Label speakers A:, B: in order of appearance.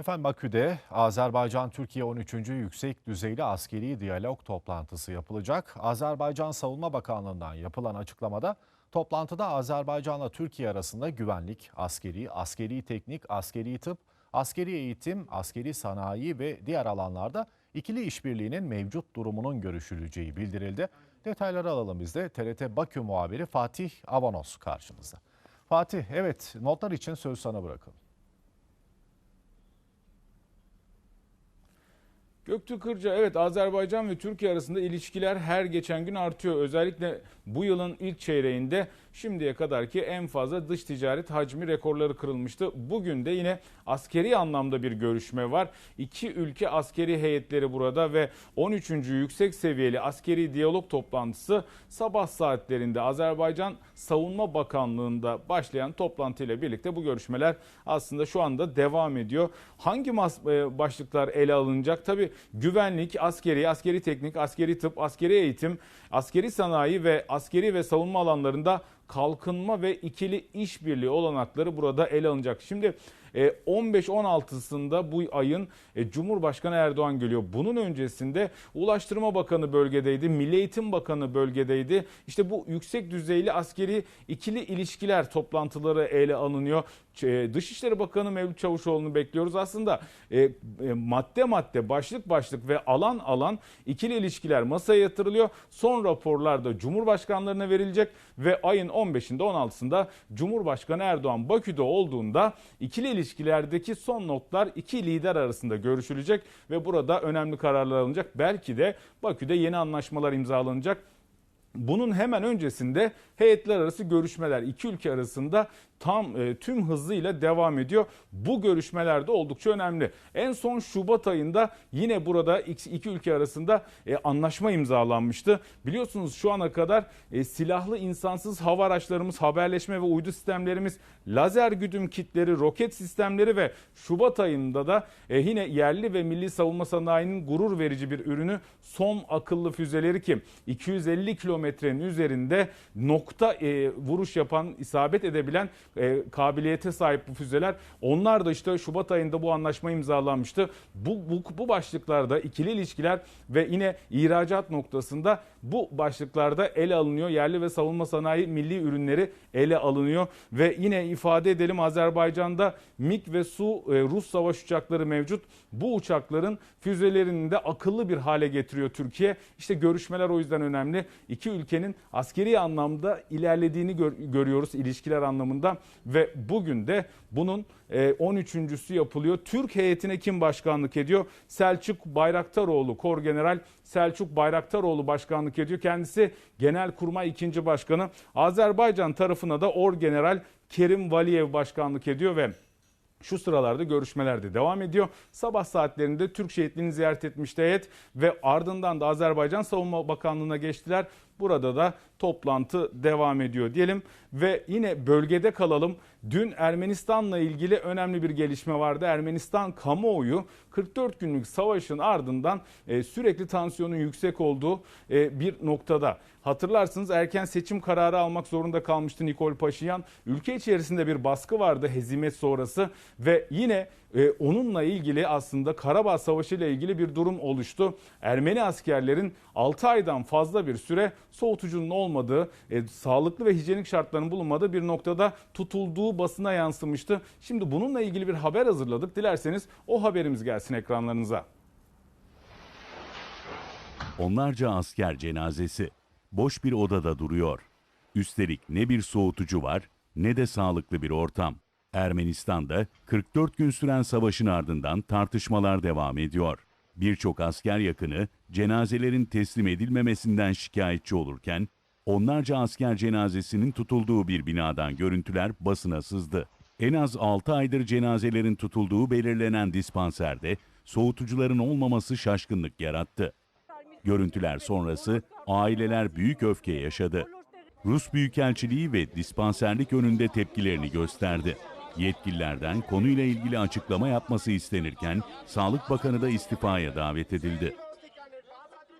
A: Efendim Bakü'de Azerbaycan-Türkiye 13. Yüksek Düzeyli Askeri Diyalog toplantısı yapılacak. Azerbaycan Savunma Bakanlığı'ndan yapılan açıklamada toplantıda Azerbaycan'la Türkiye arasında güvenlik, askeri, askeri teknik, askeri tıp, askeri eğitim, askeri sanayi ve diğer alanlarda ikili işbirliğinin mevcut durumunun görüşüleceği bildirildi. Detayları alalım biz de TRT Bakü muhabiri Fatih Avanos karşınızda. Fatih, evet notlar için söz sana bırakalım.
B: Göktürk Kırca evet Azerbaycan ve Türkiye arasında ilişkiler her geçen gün artıyor. Özellikle bu yılın ilk çeyreğinde şimdiye kadarki en fazla dış ticaret hacmi rekorları kırılmıştı. Bugün de yine askeri anlamda bir görüşme var. İki ülke askeri heyetleri burada ve 13. yüksek seviyeli askeri diyalog toplantısı sabah saatlerinde Azerbaycan Savunma Bakanlığı'nda başlayan toplantıyla birlikte bu görüşmeler aslında şu anda devam ediyor. Hangi e, başlıklar ele alınacak? Tabii güvenlik, askeri, askeri teknik, askeri tıp, askeri eğitim, askeri sanayi ve askeri ve savunma alanlarında kalkınma ve ikili işbirliği olanakları burada ele alınacak. Şimdi e, 15-16'sında bu ayın e, Cumhurbaşkanı Erdoğan geliyor. Bunun öncesinde Ulaştırma Bakanı bölgedeydi, Milli Eğitim Bakanı bölgedeydi. İşte bu yüksek düzeyli askeri ikili ilişkiler toplantıları ele alınıyor. Ç- Dışişleri Bakanı Mevlüt Çavuşoğlu'nu bekliyoruz. Aslında e, e, madde madde, başlık başlık ve alan alan ikili ilişkiler masaya yatırılıyor. Son raporlar da Cumhurbaşkanlarına verilecek ve ayın 15'inde 16'sında Cumhurbaşkanı Erdoğan Bakü'de olduğunda ikili ilişkilerdeki son notlar iki lider arasında görüşülecek ve burada önemli kararlar alınacak. Belki de Bakü'de yeni anlaşmalar imzalanacak. Bunun hemen öncesinde heyetler arası görüşmeler iki ülke arasında tam e, tüm hızıyla devam ediyor. Bu görüşmeler de oldukça önemli. En son Şubat ayında yine burada iki ülke arasında e, anlaşma imzalanmıştı. Biliyorsunuz şu ana kadar e, silahlı insansız hava araçlarımız, haberleşme ve uydu sistemlerimiz, lazer güdüm kitleri, roket sistemleri ve Şubat ayında da e, yine yerli ve milli savunma sanayinin gurur verici bir ürünü son akıllı füzeleri ki 250 kilometrenin üzerinde nokta e, vuruş yapan, isabet edebilen e, kabiliyete sahip bu füzeler. Onlar da işte Şubat ayında bu anlaşma imzalanmıştı. Bu, bu, bu başlıklarda ikili ilişkiler ve yine ihracat noktasında bu başlıklarda ele alınıyor. Yerli ve savunma sanayi milli ürünleri ele alınıyor ve yine ifade edelim Azerbaycan'da MiG ve Su e, Rus savaş uçakları mevcut. Bu uçakların füzelerini de akıllı bir hale getiriyor Türkiye. İşte görüşmeler o yüzden önemli. İki ülkenin askeri anlamda ilerlediğini gör- görüyoruz ilişkiler anlamında ve bugün de bunun e, 13.sü yapılıyor. Türk heyetine kim başkanlık ediyor? Selçuk Bayraktaroğlu, Kor General Selçuk Bayraktaroğlu başkanlık ediyor. Kendisi Genelkurmay 2. Başkanı. Azerbaycan tarafına da Orgeneral Kerim Valiyev başkanlık ediyor ve şu sıralarda görüşmeler de devam ediyor. Sabah saatlerinde Türk şehitliğini ziyaret etmişti heyet ve ardından da Azerbaycan Savunma Bakanlığı'na geçtiler. Burada da toplantı devam ediyor diyelim ve yine bölgede kalalım. Dün Ermenistan'la ilgili önemli bir gelişme vardı. Ermenistan kamuoyu 44 günlük savaşın ardından e, sürekli tansiyonun yüksek olduğu e, bir noktada. Hatırlarsınız erken seçim kararı almak zorunda kalmıştı Nikol Paşinyan. Ülke içerisinde bir baskı vardı hezimet sonrası ve yine e, onunla ilgili aslında Karabağ Savaşı ile ilgili bir durum oluştu. Ermeni askerlerin 6 aydan fazla bir süre soğutucunun olmadığı, e, sağlıklı ve hijyenik şartların bulunmadığı bir noktada tutulduğu basına yansımıştı. Şimdi bununla ilgili bir haber hazırladık. Dilerseniz o haberimiz gelsin ekranlarınıza.
C: Onlarca asker cenazesi boş bir odada duruyor. Üstelik ne bir soğutucu var ne de sağlıklı bir ortam. Ermenistan'da 44 gün süren savaşın ardından tartışmalar devam ediyor. Birçok asker yakını cenazelerin teslim edilmemesinden şikayetçi olurken onlarca asker cenazesinin tutulduğu bir binadan görüntüler basına sızdı. En az 6 aydır cenazelerin tutulduğu belirlenen dispanserde soğutucuların olmaması şaşkınlık yarattı. Görüntüler sonrası aileler büyük öfke yaşadı. Rus Büyükelçiliği ve dispanserlik önünde tepkilerini gösterdi. Yetkililerden konuyla ilgili açıklama yapması istenirken Sağlık Bakanı da istifaya davet edildi.